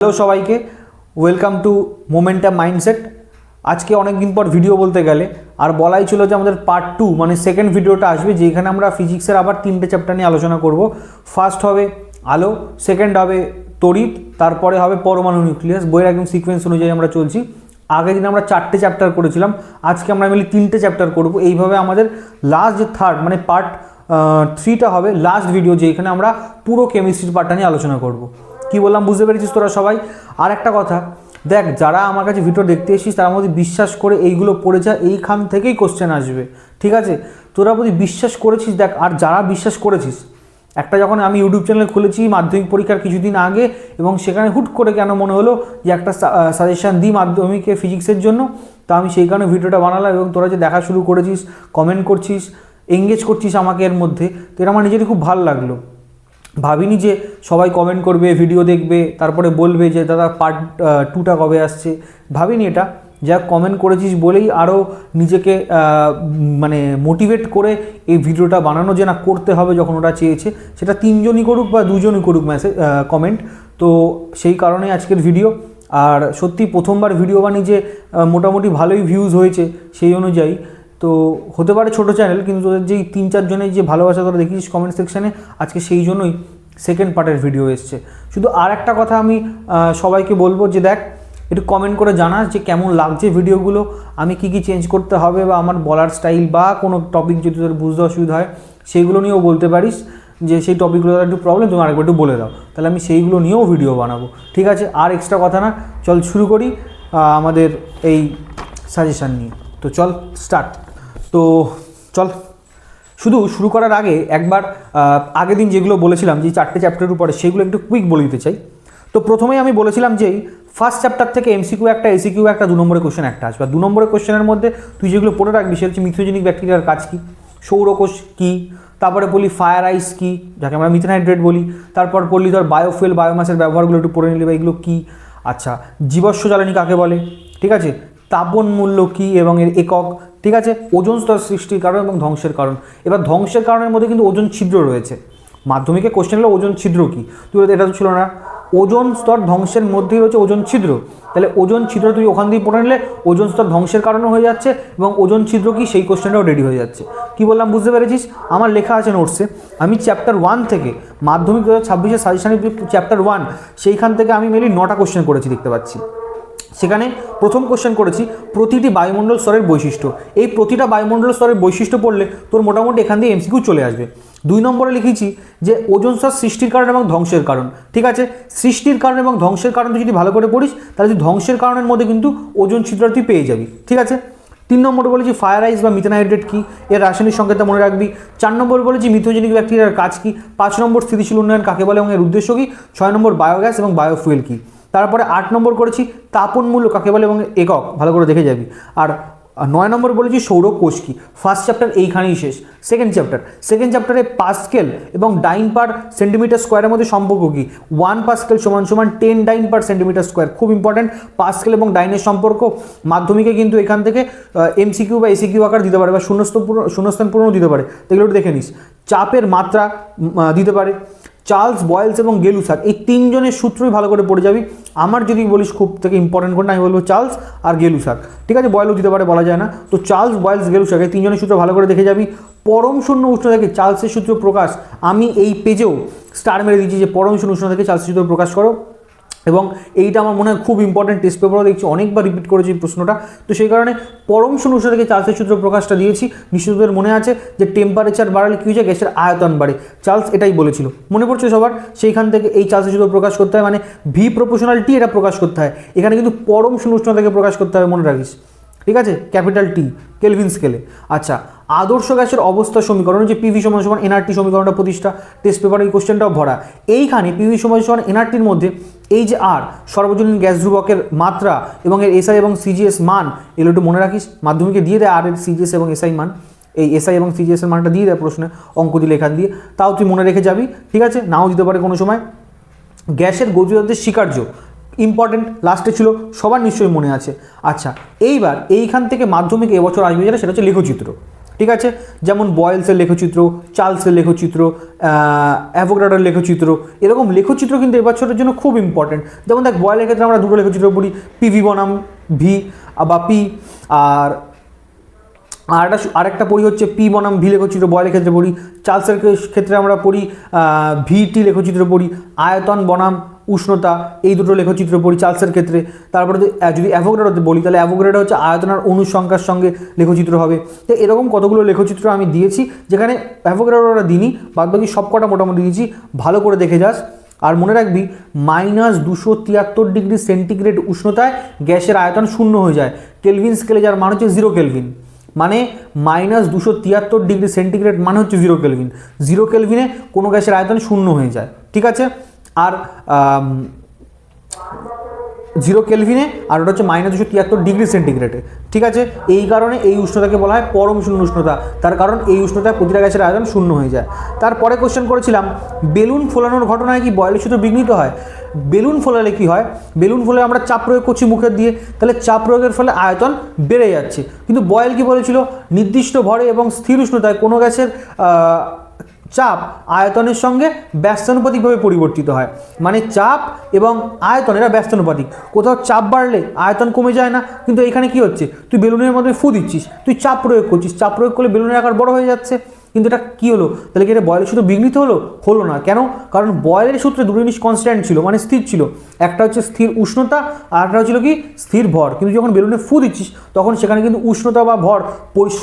Hello সবাইকে welcome to momentum mindset আজকে অনেক দিন পর ভিডিও বলতে গেলে, আর বলাই ছিল যে আমাদের পার্ট টু মানে সেকেন্ড ভিডিওটা আসবে, যেখানে আমরা ফিজিক্সের আবার তিনটে চ্যাপ্টার নিয়ে আলোচনা করব। ফার্স্ট হবে আলো সেকেন্ড হবে তড়িৎ, তারপরে হবে পরমাণু নিউক্লিয়াস বইয়ের একদম সিকোয়েন্স অনুযায়ী আমরা চলছি। আগের দিন আমরা চারটে চ্যাপ্টার করেছিলাম, আজকে আমরা মিলে তিনটে চ্যাপ্টার করব। এইভাবে আমাদের লাস্ট যে থার্ড মানে পার্ট থ্রিটা হবে লাস্ট ভিডিও যেখানে আমরা পুরো কেমিস্ট্রির পার্টটা নিয়ে আলোচনা করব। কি বললাম, বুঝতে পেরেছিস তোরা সবাই? আর একটা কথা, দেখ, যারা আমার কাছে ভিডিও দেখতে এসেছিস, তার মধ্যে বিশ্বাস করে এইগুলো পড়ে যা, এইখান থেকেই কোশ্চেন আসবে, ঠিক আছে? তোরা যদি বিশ্বাস করেছিস, দেখ, আর যারা বিশ্বাস করেছিস, একটা যখন আমি ইউটিউব চ্যানেল খুলেছি মাধ্যমিক পরীক্ষার কিছুদিন আগে, এবং সেখানে হুট করে কেন মনে হলো যে একটা সাজেশান দিই মাধ্যমিকে ফিজিক্সের জন্য, তো আমি সেই কারণে ভিডিওটা বানালাম এবং তোরা যে দেখা শুরু করেছিস কমেন্ট করছিস এঙ্গেজ করছিস আমাকে এর মধ্যে, তো এটা আমার নিজেরই খুব ভালো লাগল। ভাবিনি যে সবাই কমেন্ট করবে ভিডিও দেখবে, তারপরে বলবে যে, দাদা পার্ট টুটা কবে আসছে? ভাবিনি এটা। যা কমেন্ট করেছিস বলেই আরও নিজেকে মানে মোটিভেট করে এই ভিডিওটা বানানো যে না করতে হবে যখন ওটা চেয়েছে, সেটা তিনজনই করুক বা দুজনই করুক মেসেজ কমেন্ট তো সেই কারণে আজকের ভিডিও আর সত্যি প্রথমবার ভিডিও বানিয়ে যে মোটামুটি ভালোই ভিউজ হয়েছে, সেই অনুযায়ী। তো হতে পারে ছোটো চ্যানেল কিন্তু তোদের যেই তিন চারজনের যে ভালোবাসা তোরা দেখিস কমেন্ট সেকশানে আজকে সেই জন্যই সেকেন্ড পার্টের ভিডিও এসছে। শুধু আর একটা কথা আমি সবাইকে বলব যে দেখ, একটু কমেন্ট করে জানাস যে কেমন লাগছে ভিডিওগুলো আমি কি কি চেঞ্জ করতে হবে বা আমার বলার স্টাইল বা কোনো টপিক যদি তোর বুঝতে অসুবিধা হয় সেইগুলো নিয়েও বলতে পারিস, যে সেই টপিকগুলো একটু প্রবলেম তুমি আরেকবার একটু বলে দাও। তাহলে আমি সেইগুলো নিয়েও ভিডিও বানাবো। ঠিক আছে? আর এক্সট্রা কথা না, চল শুরু করি আমাদের এই সাজেশান নিয়ে। তো চল স্টার্ট তো চল, শুধু শুরু করার আগে একবার আগের দিন যেগুলো বলেছিলাম, যে চারটে চ্যাপ্টারের উপরে, সেগুলো একটু কুইক বলে দিতে চাই। তো প্রথমেই আমি বলেছিলাম যে ফার্স্ট চ্যাপ্টার থেকে এমসিকিউ একটা এসিকিউ একটা, দু নম্বরের কোশ্চেন একটা আসবে। দু নম্বরের কোশ্চেনের মধ্যে তুই যেগুলো পড়ে রাখবি, সেটা হচ্ছে মিথোজেনিক ব্যাকটেরিয়ার কাজ কী, সৌরকোষ কী, তারপরে বলি ফায়ার আইস কী, যাকে আমরা মিথেন হাইড্রেট বলি, তারপর বললি ধর বায়োফুয়েল বায়োমাসের ব্যবহারগুলো একটু পড়ে নিলি বা এগুলো কী আচ্ছা জীবাশ্ম জ্বালানি কাকে বলে, ঠিক আছে? তাপন মূল্য কী এবং এর একক, ঠিক আছে? ওজন স্তর সৃষ্টির কারণ এবং ধ্বংসের কারণ। এবার ধ্বংসের কারণের মধ্যে কিন্তু ওজন ছিদ্র রয়েছে। মাধ্যমিকে কোশ্চেন হলো ওজন ছিদ্র কী? তুই এটা তো ছিল না। ওজন স্তর ধ্বংসের মধ্যেই রয়েছে ওজন ছিদ্র। তাহলে ওজন ছিদ্র তুই ওখান দিয়ে পড়ে নিলে ওজন স্তর ধ্বংসের কারণে হয়ে যাচ্ছে এবং ওজন ছিদ্র কি? সেই কোশ্চেনটাও রেডি হয়ে যাচ্ছে। কি বললাম, বুঝতে পেরেছিস? আমার লেখা আছে নোটসে আমি চ্যাপ্টার ওয়ান থেকে মাধ্যমিক দু হাজার ছাব্বিশের সাজেশানের চ্যাপ্টার ওয়ান সেইখান থেকে আমি মেনলি নটা কোশ্চেন করেছি, দেখতে পাচ্ছি। সেখানে প্রথম কোশ্চেন করেছি, প্রতিটি বায়ুমণ্ডল স্তরের বৈশিষ্ট্য। এই প্রতিটা বায়ুমণ্ডল স্তরের বৈশিষ্ট্য পড়লে তোর মোটামুটি এখান দিয়ে এমসিকিউ চলে আসবে। দুই নম্বরে লিখেছি যে, ওজন স্তর সৃষ্টির কারণ এবং ধ্বংসের কারণ। ঠিক আছে? সৃষ্টির কারণ এবং ধ্বংসের কারণ তুই যদি ভালো করে পড়িস, তাহলে তুই ধ্বংসের কারণের মধ্যে কিন্তু ওজন ছিদ্র তুই পেয়ে যাবি। ঠিক আছে? তিন নম্বরে বলেছি ফায়ার আইস বা মিথেনাইড্রেট কী? এর রাসায়নিক সংকেতটা মনে রাখবি। চার নম্বর বলেছি মিথোজেনিক ব্যাকটেরিয়ার কাজ কী? পাঁচ নম্বর স্থিতিশীল উন্নয়ন কাকে বলে এবং এর উদ্দেশ্য কী? ছয় নম্বর বায়োগ্যাস এবং বায়োফুয়েল কী? তারপরে আট নম্বর করেছি তাপন মূল্য কাকে বলে এবং একক, ভালো করে দেখে যাবি। আর নয় নম্বর বলেছি সৌরকোষ কী ফার্স্ট চ্যাপ্টার এইখানেই শেষ সেকেন্ড চ্যাপ্টার সেকেন্ড চ্যাপ্টারে পাস্কেল এবং ডাইন পার সেন্টিমিটার স্কোয়ারের মধ্যে সম্পর্ক কী? ওয়ান পাস্কেল সমান সমান ten dyne per centimetre square খুব ইম্পর্ট্যান্ট পাস্কেল এবং ডাইনের সম্পর্ক মাধ্যমিকে কিন্তু এখান থেকে এমসিকিউ বা এসিকিউ আকার দিতে পারে বা শূন্যস্থান পূরণ শূন্যস্থান পূরণও দিতে পারে। তো এগুলো দেখে নিস। চাপের মাত্রা দিতে পারে। চার্লস বয়েলস এবং গেলুসাক এই তিনজনের সূত্রই ভালো করে পড়ে যাবি। আমার যদি বলিস খুব থেকে ইম্পর্টেন্ট কোনটা আমি বলব চার্লস আর গেলুসাক ঠিক আছে? বয়েলও দিতে পারে, বলা যায় না। তো চার্লস বয়েলস গেলুসাক এই তিনজনের সূত্র ভালো করে দেখে যাবি। পরম শূন্য উষ্ণ থেকে চার্লসের সূত্র প্রকাশ, আমি এই পেজেও স্টার মেরে দিচ্ছি যে পরম শূন্য উষ্ণ থেকে চার্লসের সূত্র প্রকাশ করো। এবং এইটা আমার মনে হয় খুব ইম্পর্টেন্ট টেস্ট পেপারও দেখছি, অনেকবার রিপিট করেছি এই প্রশ্নটা। তো সেই কারণে পরম শূন্য থেকে চার্লসের সূত্র প্রকাশটা দিয়েছি। নিশ্চিতদের মনে আছে যে টেম্পারেচার বাড়ালে কী হয়েছে? গ্যাসের আয়তন বাড়ে। চার্লস এটাই বলেছিল। মনে পড়ছে সবার, সেইখান থেকে এই চার্লসের সূত্র প্রকাশ করতে হয় মানে ভি প্রপোশনাল টি এটা প্রকাশ করতে হয়। এখানে কিন্তু পরম শূন্য থেকে প্রকাশ করতে হবে, মনে রাখিস। ঠিক আছে? ক্যাপিটাল টি কেলভিন স্কেলে। আচ্ছা আদর্শ গ্যাসের অবস্থা সমীকরণ যে পিভি সমান সমান এনআরটি সমীকরণটা প্রতিষ্ঠা। টেস্ট পেপারে এই কোশ্চেনটাও ভরা। এইখানে পিভি সমান সমান এনআরটির মধ্যে এই যে আর, সর্বজনীন গ্যাস ধ্রুবকের মাত্রা এবং এর এসআই এবং সিজিএস মান, এগুলো একটু মনে রাখিস, মাধ্যমিকে দিয়ে দেয় আর এর সিজিএস এবং এসআই মান। এই এসআই এবং সিজিএস এর মানটা দিয়ে দেয় প্রশ্নে অঙ্ক দিলে এখান দিয়ে। তাও তুই মনে রেখে যাবি, ঠিক আছে? নাও দিতে পারে কোনো সময়। গ্যাসের গতিরোধের স্বীকার্য ইম্পর্টেন্ট লাস্টে ছিল, সবার নিশ্চয়ই মনে আছে। আচ্ছা এইবার এইখান থেকে মাধ্যমিক এবছর আসবে যেটা, সেটা হচ্ছে লেখচিত্র। ঠিক আছে? যেমন বয়েলসের লেখচিত্র চার্লসের লেখচিত্র অ্যাভোগ্রাডার লেখচিত্র, এরকম লেখচিত্র কিন্তু এবছরের জন্য খুব ইম্পর্টেন্ট যেমন দেখ বয়েলের ক্ষেত্রে আমরা দুটো লেখচিত্র পড়ি পিভি বনাম ভি বা পি আর আরেকটা আরেকটা পড়ি হচ্ছে পি বনাম ভি লেখচিত্র বয়েলের ক্ষেত্রে পড়ি চার্লসের ক্ষেত্রে আমরা পড়ি ভি টি লেখচিত্র পড়ি আয়তন বনাম উষ্ণতা, এই দুটো লেখচিত্র পড়ি চার্লসের ক্ষেত্রে। তারপরে যদি অ্যাভোগ্রেডোতে বলি, তাহলে অ্যাভোগ্রেডো হচ্ছে আয়তন আর অনুর সঙ্গে লেখচিত্র হবে। তো এরকম কতগুলো লেখচিত্র আমি দিয়েছি, যেখানে অ্যাভোগ্রেডোটা দিনই বাদ বাকি সব কটা মোটামুটি দিয়েছি। ভালো করে দেখে যাস। আর মনে রাখবি, মাইনাস দুশো তিয়াত্তর ডিগ্রি সেন্টিগ্রেড উষ্ণতায় গ্যাসের আয়তন শূন্য হয়ে যায়। কেলভিন স্কেলে যার মান হচ্ছে জিরো কেলভিন। মানে মাইনাস দুশো তিয়াত্তর ডিগ্রি সেন্টিগ্রেড মানে হচ্ছে জিরো কেলভিন। জিরো কেলভিনে কোনো গ্যাসের আয়তন শূন্য হয়ে যায়। ঠিক আছে? আর জিরো কেলভিনে আর ওটা হচ্ছে মাইনাস দুশো তিয়াত্তর ডিগ্রি সেন্টিগ্রেডে ঠিক আছে? এই কারণে এই উষ্ণতাকে বলা হয় পরম শূন্য উষ্ণতা। তার কারণ এই উষ্ণতায় প্রতিটা গ্যাসের আয়তন শূন্য হয়ে যায়। তারপরে কোশ্চেন করেছিলাম, বেলুন ফোলানোর ঘটনায় কি বয়লের সূত্র বিঘ্নিত হয়? বেলুন ফোলালে কি হয়? বেলুন ফোলে আমরা চাপ প্রয়োগ করছি মুখের দিয়ে, তাহলে চাপ প্রয়োগের ফলে আয়তন বেড়ে যাচ্ছে। কিন্তু বয়েল কি বলেছিল? নির্দিষ্ট ভরে এবং স্থির উষ্ণতায় কোনো গ্যাসের চাপ আয়তনের সঙ্গে ব্যস্তানুপাতিকভাবে পরিবর্তিত হয়। মানে চাপ এবং আয়তন এরা ব্যস্তানুপাতিক। কোথাও চাপ বাড়লে আয়তন কমে যায় না, কিন্তু এখানে কি হচ্ছে? তুই বেলুনের মধ্যে ফু দিচ্ছিস, তুই চাপ প্রয়োগ করছিস। চাপ প্রয়োগ করলে বেলুনের আকার বড় হয়ে যাচ্ছে। কিন্তু এটা কী হলো? তাহলে কি এটা বয়েলের সূত্র বিঘ্নিত হলো? হলো না। কেন? কারণ বয়েলের সূত্রে দুটো জিনিস কনস্ট্যান্ট ছিল মানে স্থির ছিল। একটা হচ্ছে স্থির উষ্ণতা আর একটা হচ্ছিল কি? স্থির ভর। কিন্তু যখন বেলুনে ফু দিচ্ছিস, তখন সেখানে কিন্তু উষ্ণতা বা ভর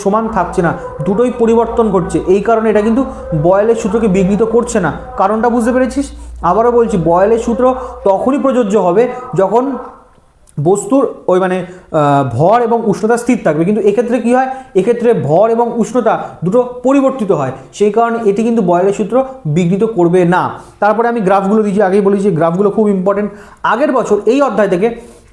সমান থাকছে না। দুটোই পরিবর্তন ঘটছে। এই কারণে এটা কিন্তু বয়েলের সূত্রকে বিঘ্নিত করছে না। কারণটা বুঝতে পেরেছিস? আবারও বলছি বয়েলের সূত্র তখনই প্রযোজ্য হবে যখন বস্তুর ওই মানে ভর এবং উষ্ণতা স্থির থাকবে। কিন্তু এক্ষেত্রে কি হয়? এক্ষেত্রে ভর এবং উষ্ণতা দুটো পরিবর্তিত হয়। সেই কারণে এটি কিন্তু বয়লের সূত্র বিঘ্নিত করবে না। তারপরে আমি গ্রাফগুলো দিয়েছি, আগেই বলেছি গ্রাফগুলো খুব ইম্পর্টেন্ট আগের বছর এই অধ্যায় থেকে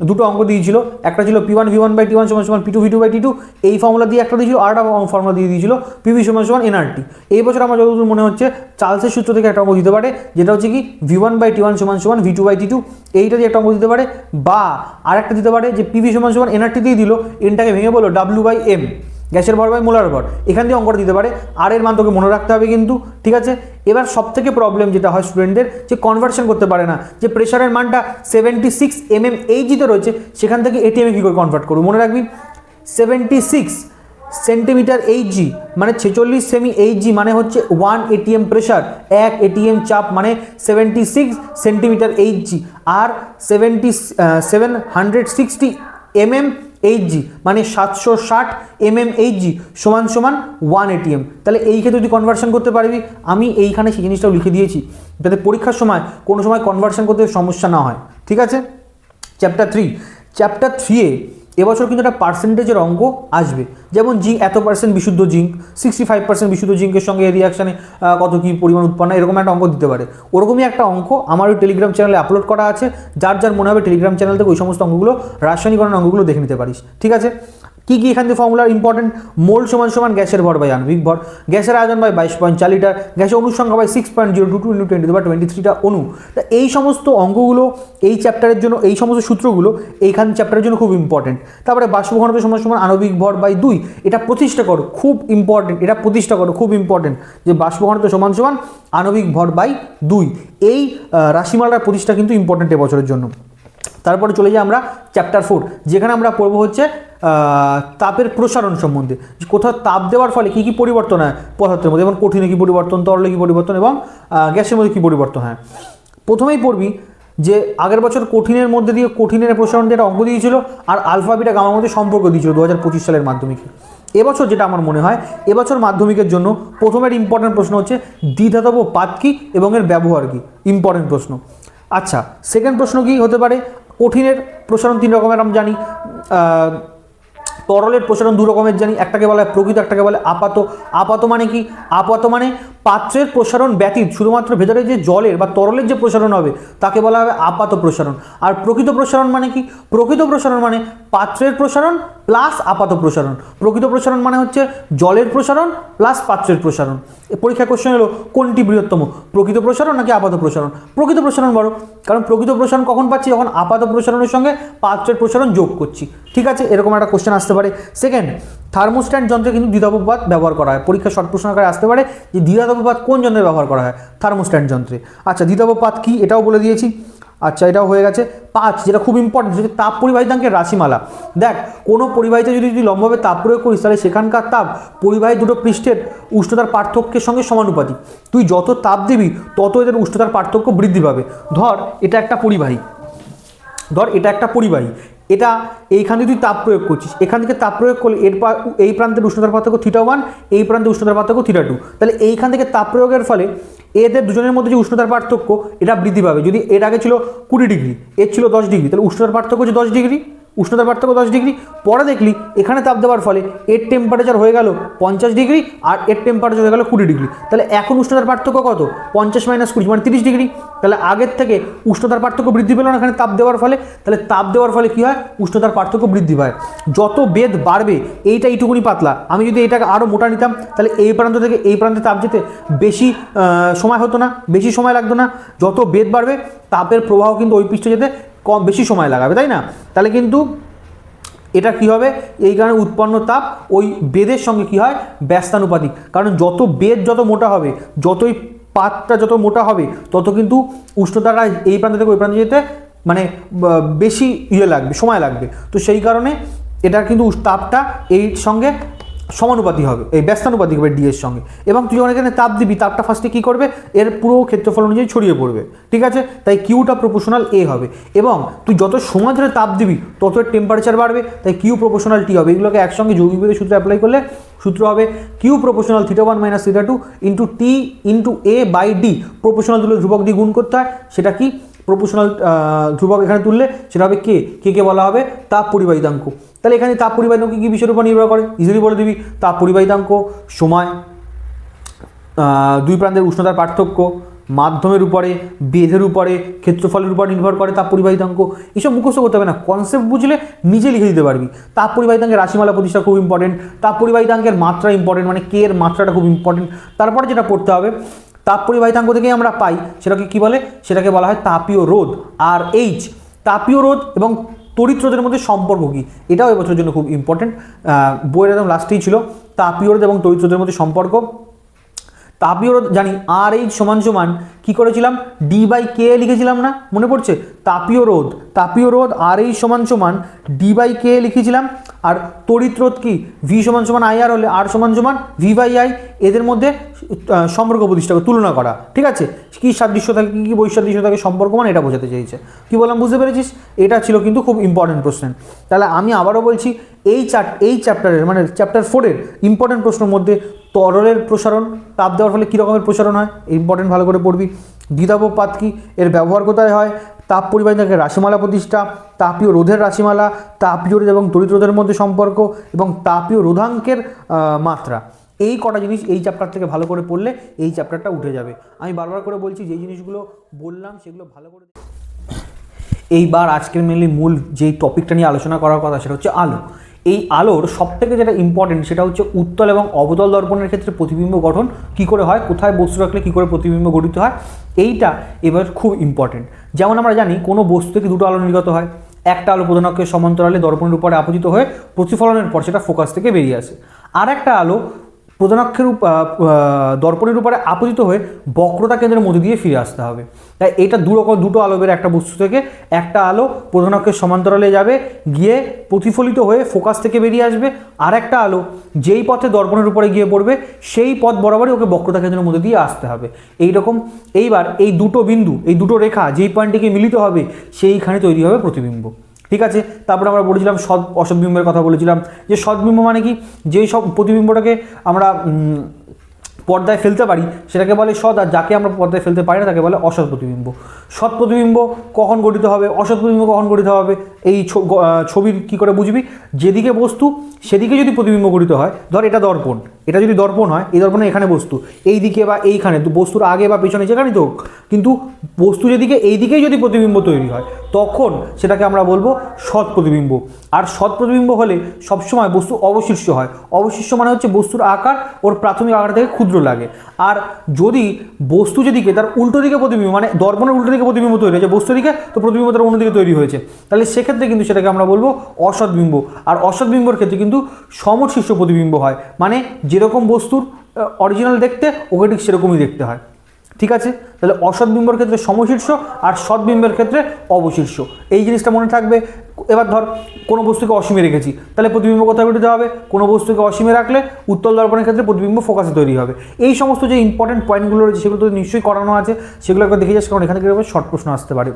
দুটো অঙ্ক দিয়েছিল। একটা ছিল P one V one by T one সমান সমান P two V two by T two এই ফর্মুলা দিয়ে একটা দিয়েছিল আর একটা ফর্মুলা দিয়ে দিয়েছিল পিভি সমান সমান এনআরটি এই বছর আমার যতদূর মনে হচ্ছে, চার্লসের সূত্র থেকে একটা অঙ্ক দিতে পারে, যেটা হচ্ছে কি V one by T one সমান সমান V two by T two এইটা দিয়ে একটা অঙ্ক দিতে পারে, বা আরেকটা দিতে পারে যে পিভি সমান সমান এনআরটি দিয়ে দিল এনটাকে ভেঙে বলো ডাব্লিউ বাই এম গ্যাসের ভর বাই মোলার ভর, এখান দিয়ে অঙ্কটা দিতে পারে। আর এর মান তোকে মনে রাখতে হবে কিন্তু, ঠিক আছে? এবার সব থেকে প্রবলেম যেটা হয় স্টুডেন্টদের যে কনভার্সন করতে পারে না, যে প্রেশারের মানটা সেভেন্টি সিক্স এম এম এইচজিতে রয়েছে, সেখান থেকে এটিএমে কী করে কনভার্ট করব? মনে রাখবি? সেভেন্টি সিক্স সেন্টিমিটার এইচজি মানে ছেচল্লিশ সেমি এইচজি মানে হচ্ছে ওয়ান এটিএম প্রেশার এক এটিএম চাপ মানে সেভেন্টি সিক্স সেন্টিমিটার এইচজি আর seventy seven hundred sixty MM HG মানে সাতশো ষাট এমএম এইচজি সমান সমান ওয়ান এটিএম। তাহলে এই ক্ষেত্রে তুই কনভার্সন করতে পারবি। আমি এইখানে সেই জিনিসটাও লিখে দিয়েছি, যাতে পরীক্ষার সময়, কোনো সময় কনভার্সন করতে সমস্যা না হয়। ঠিক আছে? চ্যাপ্টার থ্রি চ্যাপ্টার থ্রিয়ে এবছর কিন্তু একটা পার্সেন্টেজের অঙ্ক আসবে। যেমন জিঙ্ক, এত পার্সেন্ট বিশুদ্ধ জিঙ্ক সিক্সটি ফাইভ পার্সেন্ট বিশুদ্ধ জিঙ্কের সঙ্গে রিয়াকশানে কত কী পরিমাণ উৎপন্ন এরকম একটা অঙ্ক দিতে পারে। ওরকমই একটা অঙ্ক আমার ওই টেলিগ্রাম চ্যানেলে আপলোড করা আছে। যার যার মনে হবে টেলিগ্রাম চ্যানেল থেকে ওই সমস্ত অঙ্কগুলো রাসায়নিকরণ অঙ্কগুলো দেখে নিতে পারিস। ঠিক আছে? কি কি এখান থেকে ফর্মুলা ইম্পর্টেন্ট মোল সমান সমান গ্যাসের ভর বাই আণবিক ভর। গ্যাসের আয়তন বাই বাইশ পয়েন্ট চার লিটার, গ্যাসের অনুসংখ্যা by six point zero two two into twenty বা টোয়েন্টি থ্রিটা অনু। তা এই সমস্ত অঙ্কগুলো এই চ্যাপ্টারের জন্য, এই সমস্ত সূত্রগুলো এইখান চ্যাপ্টারের জন্য খুব ইম্পর্টেন্ট তারপরে বাষ্প ঘনত্ব সমান সমান আণবিক ভর বাই দুই। এটা প্রতিষ্ঠা করো, খুব ইম্পর্টেন্ট এটা প্রতিষ্ঠা করো, খুব ইম্পর্টেন্ট যে বাষ্প ঘনত্ব সমান সমান আণবিক ভর বাই দুই। এই রাশিমালার প্রতিষ্ঠা কিন্তু ইম্পর্টেন্ট এবছরের জন্য। তারপরে চলে যাই আমরা চ্যাপ্টার ফোর যেখানে আমরা পড়ব হচ্ছে তাপের প্রসারণ সম্বন্ধে। কোথাও তাপ দেওয়ার ফলে কী কী পরিবর্তন হয়? পদার্থের মধ্যে, যেমন কঠিনে কী পরিবর্তন, তরলে কী পরিবর্তন এবং গ্যাসের মধ্যে কী পরিবর্তন হয়। প্রথমেই পড়বি যে আগের বছর কঠিনের মধ্যে দিয়ে কঠিনের প্রসারণ একটা অঙ্ক দিয়েছিল আর আলফা, বিটা গামার মধ্যে সম্পর্ক দিয়েছিল দু হাজার পঁচিশ সালের মাধ্যমিকে। এবছর যেটা আমার মনে হয়, এবছর মাধ্যমিকের জন্য প্রথমের ইম্পর্টেন্ট প্রশ্ন হচ্ছে দ্বিধাতব পাত কী এবং এর ব্যবহার কী? ইম্পর্টেন্ট প্রশ্ন। আচ্ছা সেকেন্ড প্রশ্ন কি হতে পারে? কঠিনের প্রসারণ তিন রকমের আমরা জানি। তরলের প্রসারণ দু রকমের জানি। একটাকে বলা হয় প্রকৃত, একটাকে বলে আপাত। আপাত মানে কি? আপাত মানে পাত্রের প্রসারণ ব্যতীত শুধুমাত্র ভেতরে যে জলের বা তরলের যে প্রসারণ হবে, তাকে বলা হবে আপাত প্রসারণ। আর প্রকৃত প্রসারণ মানে কি? প্রকৃত প্রসারণ মানে পাত্রের প্রসারণ প্লাস আপাত প্রসারণ। প্রকৃত প্রসারণ মানে হচ্ছে জলের প্রসারণ প্লাস পাত্রের প্রসারণ। পরীক্ষা কোশ্চেন হলো, কোনটি বৃহত্তম? প্রকৃত প্রসারণ নাকি আপাত প্রসারণ? প্রকৃত প্রসারণ বড় কারণ প্রকৃত প্রসারণ কখন পাচ্ছি? যখন আপাত প্রসারণের সঙ্গে পাত্রের প্রসারণ যোগ করছি। ঠিক আছে? এরকম একটা কোশ্চেন আসতে পারে। সেকেন্ড থার্মোস্ট্যান্ড যন্ত্রে কিন্তু দ্বিধাপবাদ ব্যবহার করা হয়। পরীক্ষা শর্ট প্রশ্ন আকারে আসতে পারে যে দ্বিধাপবাদ কোন যন্ত্রে ব্যবহার করা হয়? থার্মোস্ট্যান্ড যন্ত্রে। আচ্ছা দ্বিধাপবাদ কি? এটাও বলে দিয়েছি। আচ্ছা এটাও হয়ে গেছে। পাঁচ, যেটা খুব ইম্পর্টেন্ট সেটা তাপ পরিবাহিতাঙ্কের রাশিমালা। দেখ, কোনো পরিবাহিতা যদি যদি লম্বভাবে তাপ প্রয়োগ করিস, তাহলে সেখানকার তাপ পরিবাহী দুটো পৃষ্ঠের উষ্ণতার পার্থক্যের সঙ্গে সমানুপাতিক। তুই যত তাপ দিবি, তত এদের উষ্ণতার পার্থক্য বৃদ্ধি পাবে। ধর, এটা একটা পরিবাহী। ধর, এটা একটা পরিবাহী। এটা এইখানে যদি তাপ প্রয়োগ করছিস। এখান থেকে তাপ প্রয়োগ করলে এর এই প্রান্তের উষ্ণতার পার্থক্য থিটা ওয়ান এই প্রান্তের উষ্ণতার পার্থক্য থিটা টু তাহলে এইখান থেকে তাপ প্রয়োগের ফলে এদের দুজনের মধ্যে যে উষ্ণতার পার্থক্য, এটা বৃদ্ধি পাবে। যদি এর আগে ছিল কুড়ি ডিগ্রি, এর ছিল দশ ডিগ্রি, তাহলে উষ্ণতার পার্থক্য হচ্ছে দশ ডিগ্রি। উষ্ণতার পার্থক্য দশ ডিগ্রি, পরে দেখলি এখানে তাপ দেওয়ার ফলে এর টেম্পারেচার হয়ে গেল পঞ্চাশ ডিগ্রি আর এর টেম্পারেচার হয়ে গেল কুড়ি ডিগ্রি। তাহলে এখন উষ্ণতার পার্থক্য কত? পঞ্চাশ মাইনাস কুড়ি মানে তিরিশ ডিগ্রি। তাহলে আগের থেকে উষ্ণতার পার্থক্য বৃদ্ধি পেল না এখানে তাপ দেওয়ার ফলে? তাহলে তাপ দেওয়ার ফলে কী হয়? উষ্ণতার পার্থক্য বৃদ্ধি পায়। যত বেদ বাড়বে, এইটা এইটুকুনি পাতলা। আমি যদি এটাকে আরও মোটা নিতাম, তাহলে এই প্রান্ত থেকে এই প্রান্তে তাপ যেতে বেশি সময় হতো না, বেশি সময় লাগতো না। যত বেদ বাড়বে, তাপের প্রবাহ কিন্তু ওই পৃষ্ঠে যেতে কম বেশি সময় লাগাবে, তাই না? তাহলে কিন্তু এটা কি হবে? এই কারণে উৎপন্ন তাপ ওই বেদের সঙ্গে কি হয়? ব্যস্তানুপাতিক। কারণ যত বেদ যত মোটা হবে, যতই পাতটা যত মোটা হবে, তত কিন্তু উষ্ণতাটা এই প্রান্ত থেকে ওই প্রান্তে যেতে মানে বেশি ইয়ে লাগবে, সময় লাগবে। তো সেই কারণে এটা কিন্তু তাপটা এই সঙ্গে সমানুপাতি হবে, এই ব্যস্তানুপাতিক হবে ডি এর সঙ্গে। এবং তুই যখন এখানে তাপ দিবি, তাপটা ফার্স্টে কী করবে? এর পুরো ক্ষেত্রফল অনুযায়ী ছড়িয়ে পড়বে, ঠিক আছে? তাই কিউটা প্রপোশনাল এ হবে। এবং তুই যত সময় ধরে তাপ দিবি, তত টেম্পারেচার বাড়বে, তাই কিউ প্রপোশনাল টি হবে। এগুলোকে একসঙ্গে যৌগিকবেদের সূত্রে অ্যাপ্লাই করলে সূত্র হবে Q proportional theta one minus theta two into T into A by D proportional দুটো ধ্রুবক দিয়ে গুণ করতে হয়। সেটা কি? প্রপোশনাল ধ্রুবক এখানে তুললে সেটা হবে কে? কে কে বলা হবে? তাপ পরিবাহিতাঙ্ক। তাহলে এখানে তাপ পরিবাহিতাঙ্ক কী বিষয়ের উপর নির্ভর করে? ইজিলি বলে দিবি। তাপ পরিবাহিতাঙ্ক, সময় দুই প্রান্তের উষ্ণতার পার্থক্য, মাধ্যমের উপরে, বেধের উপরে, ক্ষেত্রফলের উপর নির্ভর করে তাপ পরিবাহিতাঙ্ক। এসব মুখস্থ করতে হবে না। কনসেপ্ট বুঝলে নিজে লিখে দিতে পারবি। তাপ পরিবাহিতাঙ্কের রাশিমালা প্রতিষ্ঠা খুব ইম্পর্টেন্ট তাপ পরিবাহিতাঙ্কের মাত্রা ইম্পর্টেন্ট মানে কে এর মাত্রাটা খুব ইম্পর্টেন্ট তারপরে যেটা পড়তে হবে তাপ পরিবাহিতাঙ্ক থেকেই আমরা পাই। সেটাকে কি বলে? সেটাকে বলা হয় তাপীয় রোধ আর এইচ তাপীয় রোধ এবং তড়িৎ রোধের মধ্যে সম্পর্ক কী? এটাও এবছরের জন্য খুব ইম্পর্টেন্ট বইয়ের একদম লাস্টেই ছিল। তাপীয় রোধ এবং তড়িৎ রোধের মধ্যে সম্পর্ক। তাপীয় রোধ জানি আর এইচ সমান সমান কী করেছিলাম? ডি বাই কে লিখেছিলাম না? মনে পড়ছে? তাপীয় রোধ। তাপীয় রোধ আর এইচ সমান সমান ডি বাই কে লিখেছিলাম। আর তড়িৎ রোধ কি? ভি সমান সমান আই আর হলে আর সমান সমান ভি বাই আই এদের মধ্যে সম্পর্ক প্রতিষ্ঠা করে, তুলনা করা। ঠিক আছে? কী সাদৃশ্য থাকে, কী কী বৈসাদৃশ্য থাকে, সম্পর্ক মানে এটা বোঝাতে চেয়েছে কী বললাম, বুঝতে পেরেছিস? এটা ছিল কিন্তু খুব ইম্পর্টেন্ট প্রশ্ন। তাহলে আমি আবারও বলছি, এই চার এই চ্যাপ্টারের মানে চ্যাপ্টার ফোরের ইম্পর্টেন্ট প্রশ্নের মধ্যে তরলের প্রসারণ, তাপ দেওয়ার ফলে কী রকমের প্রসারণ হয়? ইম্পর্টেন্ট ভালো করে পড়বি। দ্বিতাপপাত কি? এর ব্যবহার কোথায় হয়? তাপ পরিবাহিতাকে রাশিমালা প্রতিষ্ঠা, তাপীয় রোধের রাশিমালা, তাপীয় এবং তড়িৎ রোধের মধ্যে সম্পর্ক এবং তাপীয় রোধাঙ্কের মাত্রা। এই কটা জিনিস এই চ্যাপ্টার থেকে ভালো করে পড়লে এই চ্যাপ্টারটা উঠে যাবে। আমি বারবার করে বলছি যেই জিনিসগুলো বললাম সেগুলো ভালো করে এইবার আজকের মেনলি মূল যেই টপিকটা নিয়ে আলোচনা করার কথা সেটা হচ্ছে আলো। এই আলোর সবথেকে যেটা ইম্পর্টেন্ট সেটা হচ্ছে উত্তল এবং অবতল দর্পণের ক্ষেত্রে প্রতিবিম্ব গঠন কি করে হয়, কোথায় বস্তু রাখলে কী করে প্রতিবিম্ব গঠিত হয়, এইটা এবার খুব ইম্পর্টেন্ট যেমন আমরা জানি কোনো বস্তু থেকে দুটো আলো নির্গত হয়, একটা আলো প্রধানকে সমান্তরালে দর্পণের উপরে আপতিত হয়ে প্রতিফলনের পর সেটা ফোকাস থেকে বেরিয়ে আসে। আর একটা আলো প্রধানাক্ষের দর্পণের উপরে আপতিত হয়ে বক্রতা কেন্দ্রের মধ্যে দিয়ে ফিরে আসতে হবে। তাই এটা দু রকম, দুটো আলো বের একটা বস্তু থেকে একটা আলো প্রধানাক্ষের সমান্তরালে যাবে, গিয়ে প্রতিফলিত হয়ে ফোকাস থেকে বেরিয়ে আসবে। আর একটা আলো যেই পথে দর্পণের উপরে গিয়ে পড়বে, সেই পথ বরাবরই ওকে বক্রতা কেন্দ্রের মধ্যে দিয়ে আসতে হবে। এই রকম এইবার এই দুটো বিন্দু, এই দুটো রেখা যেই পয়েন্টটিকে মিলিত হবে, সেইখানে তৈরি হবে প্রতিবিম্ব। ঠিক আছে? তারপরে আমরা বলেছিলাম সৎ অসৎবিম্বের কথা বলেছিলাম। যে সৎবিম্ব মানে কি? যেই সব প্রতিবিম্বটাকে আমরা পর্দায় ফেলতে পারি, সেটাকে বলে সৎ, আর যাকে আমরা পর্দায় ফেলতে পারি না, তাকে বলে অসৎ প্রতিবিম্ব। সৎ প্রতিবিম্ব কখন গঠিত হবে? অসৎ প্রতিবিম্ব কখন গঠিত হবে? এই ছবির কী করে বুঝবি? যেদিকে বস্তু, সেদিকে যদি প্রতিবিম্ব গঠিত হয়, ধর এটা দর্পণ। এটা যদি দর্পণ হয়, এই দর্পণে এখানে বস্তু, এই দিকে বা এইখানে, তো বস্তুর আগে বা পেছনে যেখানেই তো কিন্তু বস্তু যেদিকে, এই দিকেই যদি প্রতিবিম্ব তৈরি হয়, তখন সেটাকে আমরা বলব সৎ প্রতিবিম্ব। আর সৎ প্রতিবিম্ব হলে সবসময় বস্তু অবশিষ্ট হয়। অবশিষ্ট মানে হচ্ছে বস্তুর আকার, ওর প্রাথমিক আকার থেকে ক্ষুদ্র লাগে। আর যদি বস্তু যেদিকে, তার উল্টো দিকে প্রতিবিম্ব মানে দর্পণের উল্টো দিকে প্রতিবিম্ব তৈরি হয়েছে বস্তু দিকে, তো প্রতিবিম্ব তার অন্যদিকে তৈরি হয়েছে। তাহলে সেক্ষেত্রে কিন্তু সেটাকে আমরা বলব অসৎবিম্ব। আর অসৎবিম্বর ক্ষেত্রে কিন্তু সমশিষ্ট প্রতিবিম্ব হয়। মানে যেরকম বস্তুর অরিজিনাল দেখতে, ওকে ঠিক সেরকমই দেখতে হয়। ঠিক আছে? তাহলে অসৎবিম্বর ক্ষেত্রে সমশীর্ষ আর সৎবিম্বের ক্ষেত্রে অবশীর্ষ। এই জিনিসটা মনে থাকবে। এবার ধর, কোনো বস্তুকে অসীমে রেখেছি। তাহলে প্রতিবিম্ব কোথায় বেরোতে হবে? কোনো বস্তুকে অসীমে রাখলে উত্তল দর্পণের ক্ষেত্রে প্রতিবিম্ব ফোকাসে তৈরি হবে। এই সমস্ত যে ইম্পর্টেন্ট পয়েন্টগুলো রয়েছে, সেগুলো তো নিশ্চয়ই করানো আছে। সেগুলো একবার দেখে যাস, কারণ এখানে থেকে শর্ট প্রশ্ন আসতে পারে।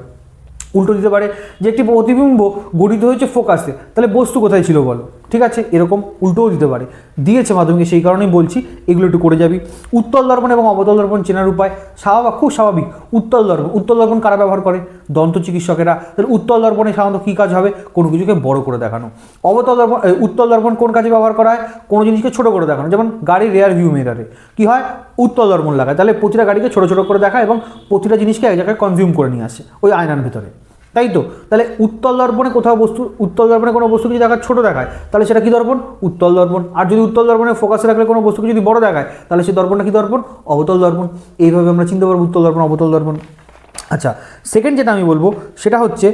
উল্টো দিতে পারে যে একটি প্রতিবিম্ব গঠিত হয়েছে ফোকাসে। তাহলে বস্তু কোথায় ছিল বলো? ঠিক আছে? এরকম উল্টোও দিতে পারে। দিয়েছে মাধ্যমিকে, সেই কারণেই বলছি, এগুলো একটু করে যাবি। উত্তল দর্পণ এবং অবতল দর্পণ চেনার উপায় স্বাভাবিক, খুব স্বাভাবিক। উত্তল দর্পণ উত্তল দর্পণ কারা ব্যবহার করে? দন্ত চিকিৎসকেরা। তাহলে উত্তল দর্পণে সাধারণত কী কাজ হবে? কোনো কিছুকে বড় করে দেখানো। অবতল দর্পণ উত্তল দর্পণ কোন কাজে ব্যবহার করা হয়? কোনো জিনিসকে ছোটো করে দেখানো। যেমন গাড়ির রেয়ার ভিউ মিরারে কী হয়? উত্তল দর্পণ লাগায়। তাহলে প্রতিটা গাড়িকে ছোটো ছোটো করে দেখায় এবং প্রতিটা জিনিসকে এক জায়গায় কনজিউম করে নিয়ে আসে। ওই আয়নার ভিতরে। তাই তো? তাহলে উত্তল দর্পণে কোথাও বস্তু, উত্তল দর্পণে কোনো বস্তুকে যদি দেখায় ছোটো দেখায়, তাহলে সেটা কি দর্পণ? উত্তল দর্পণ। আর যদি উত্তল দর্পণে ফোকাসে রাখলে কোনো বস্তুকে যদি বড় দেখায়, তাহলে সেই দর্পণটা কী দর্পণ? অবতল দর্পণ। এইভাবে আমরা চিনতে পারব উত্তল দর্পণ, অবতল দর্পণ। আচ্ছা সেকেন্ড যেটা আমি বলব, সেটা হচ্ছে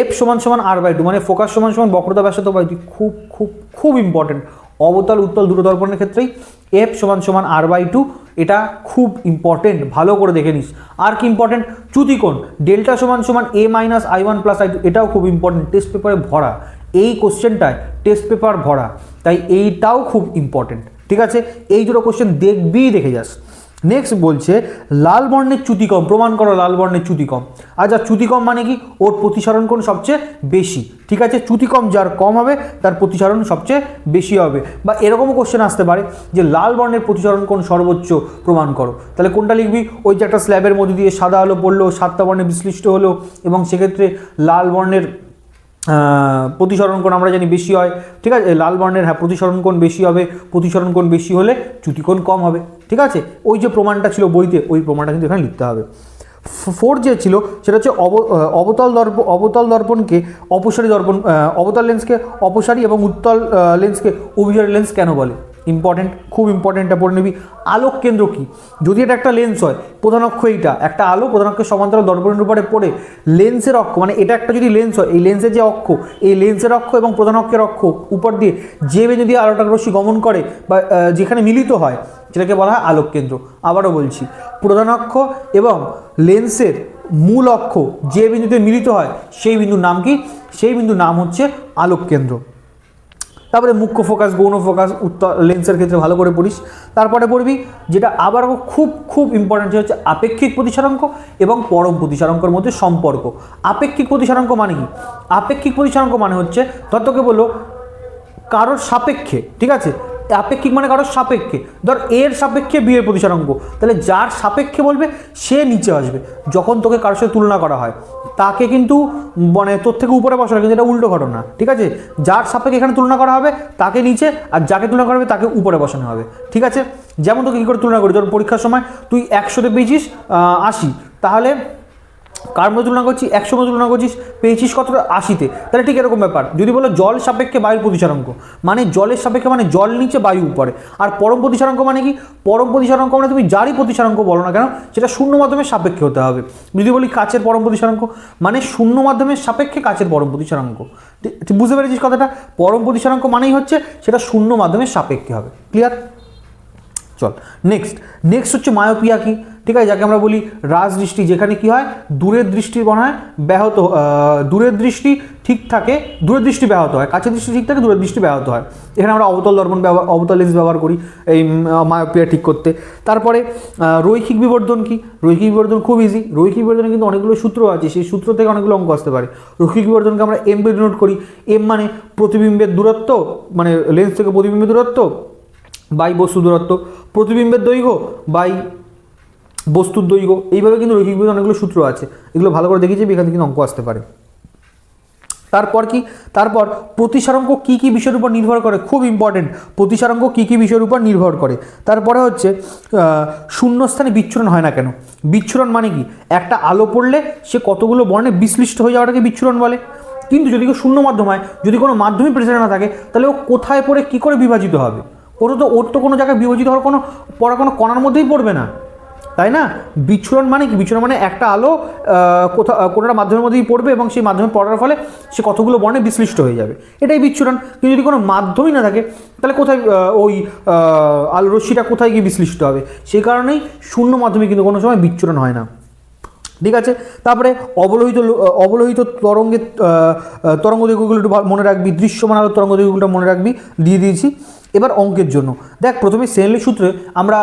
এফ সমান সমান আর বাই টু মানে ফোকাস সমান সমান বক্রতা ব্যাসার্ধ বাই টু খুব খুব খুব ইম্পর্টেন্ট অবতল, উত্তল দুটো দর্পণের ক্ষেত্রেই এফ সমান সমান আর বাই টু এটা খুব ইম্পর্টেন্ট ভালো করে দেখে নিস। আর কি ইম্পর্টেন্ট চ্যুতিকোণ ডেল্টা সমান সমান A minus I one plus I two এটাও খুব ইম্পর্টেন্ট টেস্ট পেপারে ভরা। এই কোশ্চেনটায় টেস্ট পেপার ভরা। তাই এইটাও খুব ইম্পর্টেন্ট ঠিক আছে? এই দুটো কোশ্চেন দেখবি, দেখে যাস। নেক্সট বলছে, লাল বর্ণের চ্যুতিকম প্রমাণ করো লাল বর্ণের চ্যুতিকম আচ্ছা চ্যুতিকম মানে কি? ওর প্রতিসরণ কোণ সবচেয়ে বেশি? ঠিক আছে চ্যুতিকম যার কম হবে, তার প্রতিসরণ সবচেয়ে বেশি হবে। বা এরকমও কোশ্চেন আসতে পারে যে লাল বর্ণের প্রতিসরণ কোণ সর্বোচ্চ? প্রমাণ করো। তাহলে কোনটা লিখবি? ওই যে একটা স্ল্যাবের মধ্যে দিয়ে সাদা আলো পড়ল, সাতটা বর্ণে বিশ্লিষ্ট হলো, এবং সেক্ষেত্রে লাল বর্ণের প্রতিসরণ কোণ আমরা জানি বেশি হয়। ঠিক আছে, লাল বর্ণের হ্যাঁ প্রতিসরণ কোণ বেশি হবে? প্রতিসরণ কোণ বেশি হলে চ্যুতিকোণ কম হবে? ঠিক আছে? ওই যে প্রমাণটা ছিল বইতে, ওই প্রমাণটা কিন্তু এখানে লিখতে হবে। ফোর যে ছিল, সেটা হচ্ছে অব অবতল দর্প, অবতল দর্পণকে অপসারী দর্পণ অবতল লেন্সকে অপসারী এবং উত্তল লেন্সকে অভিসারী লেন্স কেন বলে? ইম্পর্টেন্ট খুব ইম্পর্টেন্টটা পড়ে নিবি। আলোক কেন্দ্র কি? যদি এটা একটা লেন্স হয়, প্রধান অক্ষ এইটা, একটা আলো প্রধান অক্ষের সমান্তরাল দর্পণের উপরে পড়ে লেন্সের অক্ষ মানে এটা একটা যদি লেন্স হয়, এই লেন্সের যে অক্ষ, এই লেন্সের অক্ষ এবং প্রধান অক্ষের অক্ষ উপর দিয়ে যে দিয়ে আলোটা রশ্মি গমন করে বা যেখানে মিলিত হয় সেটাকে বলা হয় আলোক কেন্দ্র। আবারও বলছি, প্রধান অক্ষ এবং লেন্সের মূল অক্ষ যে বিন্দুতে মিলিত হয়, সেই বিন্দুর নাম কি? সেই বিন্দুর নাম হচ্ছে আলোক কেন্দ্র। তারপরে মুখ্য ফোকাস গৌণ ফোকাস উত্তর লেন্সের ক্ষেত্রে ভালো করে পড়িস। তারপরে পড়বি, যেটা আবার খুব খুব ইম্পর্টেন্ট হচ্ছে আপেক্ষিক প্রতিসারাঙ্ক এবং পরম প্রতিসারাঙ্কর মধ্যে সম্পর্ক। আপেক্ষিক প্রতিসারাঙ্ক মানে কি? আপেক্ষিক প্রতিসারাঙ্ক মানে হচ্ছে ততকে বলো বলল, কারোর সাপেক্ষে, ঠিক আছে? আপেক্ষিক মানে কারোর সাপেক্ষে। ধর এর সাপেক্ষে বিয়ের প্রতিসারাঙ্ক তাহলে যার সাপেক্ষে বলবে, সে নিচে আসবে, যখন তোকে কারোর সাথে তুলনা করা হয়। তাকে কিন্তু মানে তোর থেকে উপরে বসানো কিন্তু এটা উল্টো ঘটনা, ঠিক আছে? যার সাপেক্ষে এখানে তুলনা করা হবে, তাকে নিচে, আর যাকে তুলনা করা হবে, তাকে উপরে বসানো হবে, ঠিক আছে? যেমন তোকে কী করে তুলনা করি? ধর পরীক্ষার সময় তুই একশোতে পেয়েছিস আশি, তাহলে কার মধ্যে তুলনা করছিস? একশো মধ্যে তুলনা করছিস? পেয়েছিস কতটা? আশিতে। তাহলে ঠিক এরকম ব্যাপার। যদি বলো জল সাপেক্ষে বায়ুর প্রতিসারাঙ্ক মানে জলের সাপেক্ষে মানে জল নিচে বায়ু উপরে। আর পরম প্রতিসারাঙ্ক মানে কি? পরম প্রতিসারাঙ্ক মানে তুমি যারই প্রতিসারাঙ্ক বলো না কেন, সেটা শূন্য মাধ্যমের সাপেক্ষে হতে হবে। যদি বলি কাচের পরম প্রতিসারাঙ্ক মানে শূন্য মাধ্যমের সাপেক্ষে কাচের পরম প্রতিসারাঙ্ক। বুঝতে পেরেছিস কথাটা? পরম প্রতিসারাঙ্ক মানেই হচ্ছে সেটা শূন্য মাধ্যমের সাপেক্ষে হবে। ক্লিয়ার চল নেক্সট নেক্সট হচ্ছে মায়োপিয়া কি? ঠিক আছে যাকে আমরা বলি রাজদৃষ্টি, যেখানে কি হয়? দূরের দৃষ্টির মনে হয় ব্যাহত দূরের দৃষ্টি ঠিক থাকে, দূরের দৃষ্টি ব্যাহত হয়। কাছের দৃষ্টি ঠিক থাকে, দূরের দৃষ্টি ব্যাহত হয়। এখানে আমরা অবতল দর্পণ ব্যবহার, অবতল লেন্স ব্যবহার করি এই মায়োপিয়া ঠিক করতে। তারপরে রৈখিক বিবর্ধন কি? রৈখিক বিবর্ধন খুব ইজি রৈখিক বিবর্ধনে কিন্তু অনেকগুলো সূত্র আছে, সেই সূত্র থেকে অনেকগুলো অঙ্ক আসতে পারে। রৈখিক বিবর্ধনকে আমরা এম নোট করি। এম মানে প্রতিবিম্বের দূরত্ব মানে লেন্স থেকে প্রতিবিম্বের দূরত্ব, বাই বস্তু দূরত্ব। প্রতিবিম্বের দৈর্ঘ্য, বাই বস্তুর দৈর্ঘ্য, এইভাবে কিন্তু রৈখিক বিবর্ধন অনেকগুলো সূত্র আছে। এগুলো ভালো করে দেখিয়েছি এখান থেকে কিন্তু অঙ্ক আসতে পারে। তারপর কি? তারপর প্রতিসারাঙ্ক কী কী বিষয়ের উপর নির্ভর করে? খুব ইম্পর্টেন্ট প্রতিসারাঙ্ক কী কী বিষয়ের উপর নির্ভর করে? তারপরে হচ্ছে শূন্যস্থানে বিচ্ছুরণ হয় না কেন? বিচ্ছুরণ মানে কি? একটা আলো পড়লে সে কতগুলো বর্ণে বিশ্লিষ্ট হয়ে যাওয়াটাকে বিচ্ছুরণ বলে। কিন্তু যদি কেউ শূন্য মাধ্যম হয়, যদি কোনো মাধ্যমিক প্রেসারে না থাকে, তাহলে ও কোথায় পড়ে, কী করে বিভাজিত হবে? ওর তো ওর তো কোনো জায়গায় বিভাজিত হওয়ার কোনো পড়া কোনো কণার মধ্যেই পড়বে না। তাই না? বিচ্ছুরণ মানে কি? বিচ্ছুরণ মানে একটা আলো কোথাও কোথা কোনো একটা মাধ্যমের মধ্যেই পড়বে এবং সেই মাধ্যমে পড়ার ফলে সে কতগুলো বর্ণে বিশ্লিষ্ট হয়ে যাবে। এটাই বিচ্ছুরণ। কিন্তু যদি কোনো মাধ্যমই না থাকে, তাহলে কোথায় ওই আলো রশ্মিটা কোথায় গিয়ে বিশ্লিষ্ট হবে? সেই কারণেই শূন্য মাধ্যমে কিন্তু কোনো সময় বিচ্ছুরণ হয় না। ঠিক আছে? তারপরে অবলোহিত অবলোহিত তরঙ্গের তরঙ্গ দৈর্ঘ্যগুলো একটু মনে রাখবি, দৃশ্যমান আলো তরঙ্গ দৈর্ঘ্যগুলো মনে রাখবি, দিয়ে দিয়েছি। এবার অঙ্কের জন্য। দেখ, প্রথমে সেনলি সূত্রে আমরা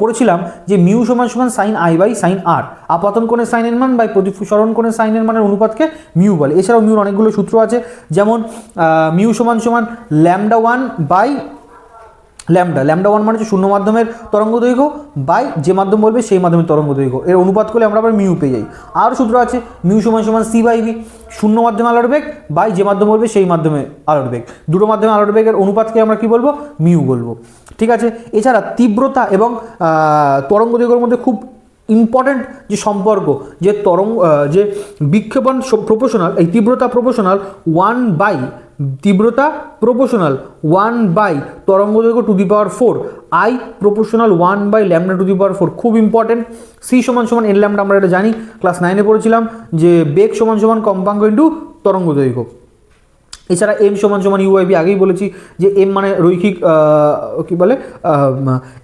পড়েছিলাম যে মিউ সমান সমান sine I by sine R. আপাতন কোণের সাইনের মান বাই প্রতিসরণ কোণের সাইনের মানের অনুপাতকে মিউ বলে। এছাড়াও মিউর অনেকগুলো সূত্র আছে, যেমন মিউ সমান সমান lambda one by lambda. Lambda one মানে হচ্ছে শূন্য মাধ্যমের তরঙ্গ দৈর্ঘ্য বাই যে মাধ্যম বলবে সেই মাধ্যমের তরঙ্গ দৈর্ঘ্য। এর অনুপাত করলে আমরা আবার মিউ পেয়ে যাই। আর সূত্র আছে মিউ সমান সমান সি বাই বি শূন্য মাধ্যমে আলোর বেগ বাই যে মাধ্যম বলবে সেই মাধ্যমে আলোর বেগ দুটো মাধ্যমে আলোর বেগের অনুপাতকে আমরা কি বলব? মিউ বলব। ঠিক আছে? এছাড়া তীব্রতা এবং তরঙ্গ দৈর্ঘ্যের মধ্যে খুব ইম্পর্ট্যান্ট যে সম্পর্ক, যে তরঙ্গ যে বিক্ষেপণ প্রপোশনাল এই তীব্রতা প্রপোশনাল ওয়ান বাই তীব্রতা প্রপোশনাল ওয়ান বাই তরঙ্গ দৈর্ঘ্য to the power four I proportional one by lambda to the power four খুব ইম্পর্টেন্ট সি সমান সমান এন ল্যামডা আমরা এটা জানি। ক্লাস নাইনে পড়েছিলাম যে বেগ সমান সমান কম্পাঙ্ক ইন্টু তরঙ্গ দৈর্ঘ্য। এছাড়া এম সমান সমান ইউআইবি আগেই বলেছি যে এম মানে রৈখিক কি বলে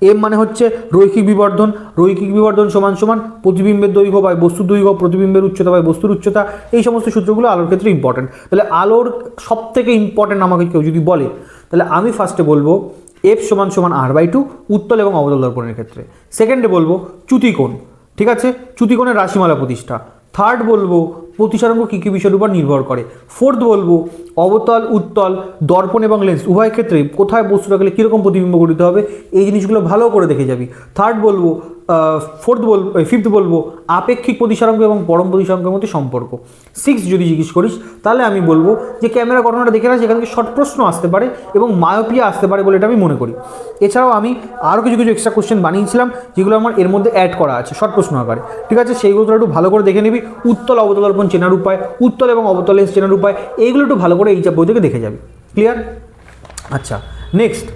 এম মানে হচ্ছে রৈখিক বিবর্ধন রৈখিক বিবর্ধন সমান সমান প্রতিবিম্বের দৈর্ঘ্য বা বস্তুর দৈর্ঘ্য, প্রতিবিম্বের উচ্চতা বা বস্তুর উচ্চতা, এই সমস্ত সূত্রগুলো আলোর ক্ষেত্রে ইম্পর্টেন্ট তাহলে আলোর সব থেকে ইম্পর্টেন্ট আমাকে কেউ যদি বলে, তাহলে আমি ফার্স্টে বলব এফ সমান সমান আর বাই টু উত্তল এবং অবতল দর্পণের ক্ষেত্রে। সেকেন্ডে বলব চ্যুতিকোণ, ঠিক আছে? চ্যুতিকোণের রাশিমালা প্রতিষ্ঠা। থার্ড বলব প্রতিসারাঙ্ক কী কী বিষয়ের উপর নির্ভর করে? ফোর্থ বলব, অবতল, উত্তল, দর্পণ এবং লেন্স উভয় ক্ষেত্রে কোথায় বস্তু রাখলে কীরকম প্রতিবিম্ব গঠিত হবে? এই জিনিসগুলো ভালো করে দেখে যাবি। থার্ড বলব ফোর্থ বলব ফিফথ বলব, আপেক্ষিক প্রতিসারাঙ্ক এবং পরম প্রতিসারাঙ্কের মধ্যে সম্পর্ক। সিক্স যদি জিজ্ঞেস করিস, তাহলে আমি বলব যে ক্যামেরা ঘটনাটা দেখে না সেখান থেকে শর্ট প্রশ্ন আসতে পারে এবং মায়োপিয়া আসতে পারে বলে এটা আমি মনে করি। এছাড়াও আমি আরও কিছু কিছু এক্সট্রা কোশ্চেন বানিয়েছিলাম, যেগুলো আমার এর মধ্যে অ্যাড করা আছে শর্ট প্রশ্ন আকারে। ঠিক আছে? সেইগুলো একটু ভালো করে দেখে নিবি। উত্তল অবতল দর্পণ চেনার উপায়, উত্তল এবং অবতল লেন্স চেনার উপায়, এইগুলো একটু ভালো করে এই চাপ বই থেকে দেখে যাবি। ক্লিয়ার আচ্ছা নেক্সট